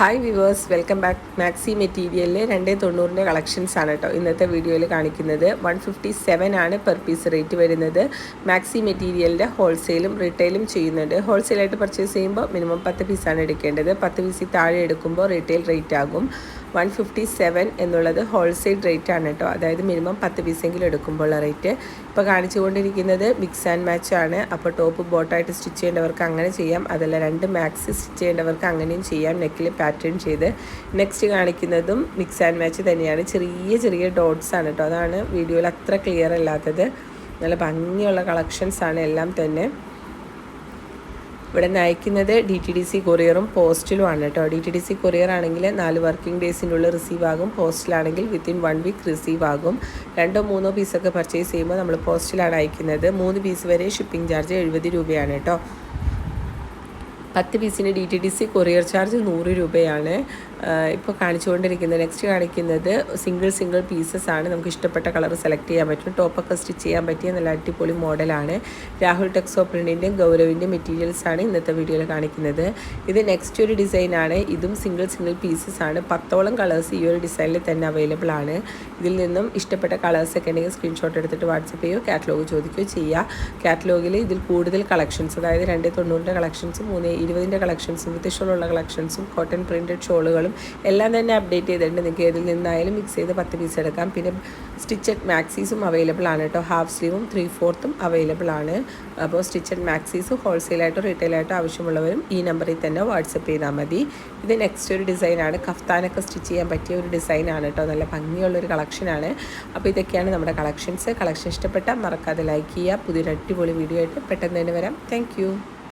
Hi viewers welcome back maxi മെറ്റീരിയലിലെ രണ്ടേ തൊണ്ണൂറിന്റെ collections ആണ് കേട്ടോ ഇന്നത്തെ വീഡിയോയിൽ കാണിക്കുന്നത്. വൺ ഫിഫ്റ്റി സെവൻ ആണ് പെർ പീസ് റേറ്റ് വരുന്നത്. മാക്സി മെറ്റീരിയലിന്റെ ഹോൾസെയിലും റീറ്റെയിലും ചെയ്യുന്നുണ്ട്. ഹോൾസെയിലായിട്ട് പർച്ചേസ് ചെയ്യുമ്പോൾ മിനിമം പത്ത് പീസാണ് എടുക്കേണ്ടത്. പത്ത് പീസിൽ താഴെ എടുക്കുമ്പോൾ റീറ്റെയിൽ റേറ്റ് ആകും. വൺ ഫിഫ്റ്റി സെവൻ എന്നുള്ളത് ഹോൾസെയിൽ റേറ്റ് ആണ് കേട്ടോ. അതായത് മിനിമം പത്ത് പീസെങ്കിലും എടുക്കുമ്പോഴുള്ള റേറ്റ്. ഇപ്പോൾ കാണിച്ചുകൊണ്ടിരിക്കുന്നത് മിക്സ് ആൻഡ് മാച്ച് ആണ്. അപ്പോൾ ടോപ്പ് ബോട്ടായിട്ട് സ്റ്റിച്ച് ചെയ്യേണ്ടവർക്ക് അങ്ങനെ ചെയ്യാം. അതല്ല രണ്ട് മാക്സ് സ്റ്റിച്ച് ചെയ്യേണ്ടവർക്ക് അങ്ങനെയും ചെയ്യാം. നെക്കിൽ പാറ്റേൺ ചെയ്ത് നെക്സ്റ്റ് കാണിക്കുന്നതും മിക്സ് ആൻഡ് മാച്ച് തന്നെയാണ്. ചെറിയ ചെറിയ ഡോട്ട്സ് ആണ് കേട്ടോ. അതാണ് വീഡിയോയിൽ അത്ര ക്ലിയർ അല്ലാത്തത്. നല്ല ഭംഗിയുള്ള കളക്ഷൻസ് ആണ് എല്ലാം തന്നെ. ഇവിടെ നിന്ന് അയക്കുന്നത് ഡി ടി ഡി സി കൊറിയറും പോസ്റ്റിലുമാണ് കേട്ടോ D T D C courier ആണെങ്കിൽ നാല് വർക്കിംഗ് ഡേയ്സിന്റെ ഉള്ളിൽ റിസീവ് ആകും. പോസ്റ്റിലാണെങ്കിൽ വിത്തിൻ വൺ വീക്ക് റിസീവ് ആകും. രണ്ടോ മൂന്നോ പീസൊക്കെ പർച്ചേസ് ചെയ്യുമ്പോൾ നമ്മൾ പോസ്റ്റിലാണ് അയക്കുന്നത്. മൂന്ന് പീസ് വരെ ഷിപ്പിംഗ് ചാർജ് എഴുപത് രൂപയാണ് കേട്ടോ പത്ത് പീസിന് D T D C courier charge നൂറ് രൂപയാണ്. ഇപ്പോൾ കാണിച്ചുകൊണ്ടിരിക്കുന്നത് നെക്സ്റ്റ് കാണിക്കുന്നത് സിംഗിൾ സിംഗിൾ പീസസ് ആണ്. നമുക്ക് ഇഷ്ടപ്പെട്ട കളർ സെലക്ട് ചെയ്യാൻ പറ്റും. ടോപ്പൊക്കെ സ്റ്റിച്ച് ചെയ്യാൻ പറ്റിയ നല്ല അടിപൊളി മോഡലാണ് രാഹുൽ ടെക്സോ പ്രിന്റിന്റെയും ഗൗരവിന്റെയും മെറ്റീരിയൽസ് ആണ് ഇന്നത്തെ വീഡിയോയിൽ കാണിക്കുന്നത്. ഇത് നെക്സ്റ്റ് ഒരു ഡിസൈനാണ് ഇതും സിംഗിൾ സിംഗിൾ പീസസ് ആണ്. പത്തോളം കളേഴ്സ് ഈ ഒരു ഡിസൈനിൽ തന്നെ അവൈലബിൾ ആണ്. ഇതിൽ നിന്നും ഇഷ്ടപ്പെട്ട കളേഴ്സ് ഒക്കെ ഉണ്ടെങ്കിൽ സ്ക്രീൻഷോട്ട് എടുത്തിട്ട് വാട്സപ്പ് ചെയ്യുകയോ കാറ്റലോഗ് ചോദിക്കുകയോ ചെയ്യുക കാറ്റലോഗിൽ ഇതിൽ കൂടുതൽ കളക്ഷൻസ് അതായത് രണ്ട് തൊണ്ണൂറിന്റെ കളക്ഷൻസും മൂന്ന് ഇരുപതിന്റെ കളക്ഷൻസും വിത്ത് ഷോളുള്ള കളക്ഷൻസും കോട്ടൺ പ്രിന്റഡ് ഷോളുകളും എല്ലാം തന്നെ അപ്ഡേറ്റ് ചെയ്തിട്ടുണ്ട്. നിങ്ങൾക്ക് ഏതിൽ നിന്നായാലും മിക്സ് ചെയ്ത് പത്ത് പീസ് എടുക്കാം. പിന്നെ സ്റ്റിച്ചഡ് മാക്സീസും അവൈലബിൾ ആണ് കേട്ടോ. ഹാഫ് സ്ലീവും ത്രീ ഫോർത്തും അവൈലബിൾ ആണ്. അപ്പോൾ സ്റ്റിച്ചഡ് മാക്സീസ് ഹോൾസെയിലായിട്ടോ റീറ്റെയിലായിട്ടോ ആവശ്യമുള്ളവരും ഈ നമ്പറിൽ തന്നെ വാട്സപ്പ് ചെയ്താൽ മതി. ഇത് നെക്സ്റ്റ് ഒരു ഡിസൈനാണ് കഫ്താനൊക്കെ സ്റ്റിച്ച് ചെയ്യാൻ പറ്റിയ ഒരു ഡിസൈനാണ് കേട്ടോ. നല്ല ഭംഗിയുള്ളൊരു കളക്ഷനാണ് അപ്പോൾ ഇതൊക്കെയാണ് നമ്മുടെ കളക്ഷൻസ് കളക്ഷൻ ഇഷ്ടപ്പെട്ടാൽ മറക്കാതെ ലൈക്ക് ചെയ്യുക. പുതിയൊരു അടിപൊളി വീഡിയോ ആയിട്ട് പെട്ടെന്ന് തന്നെ വരാം. താങ്ക്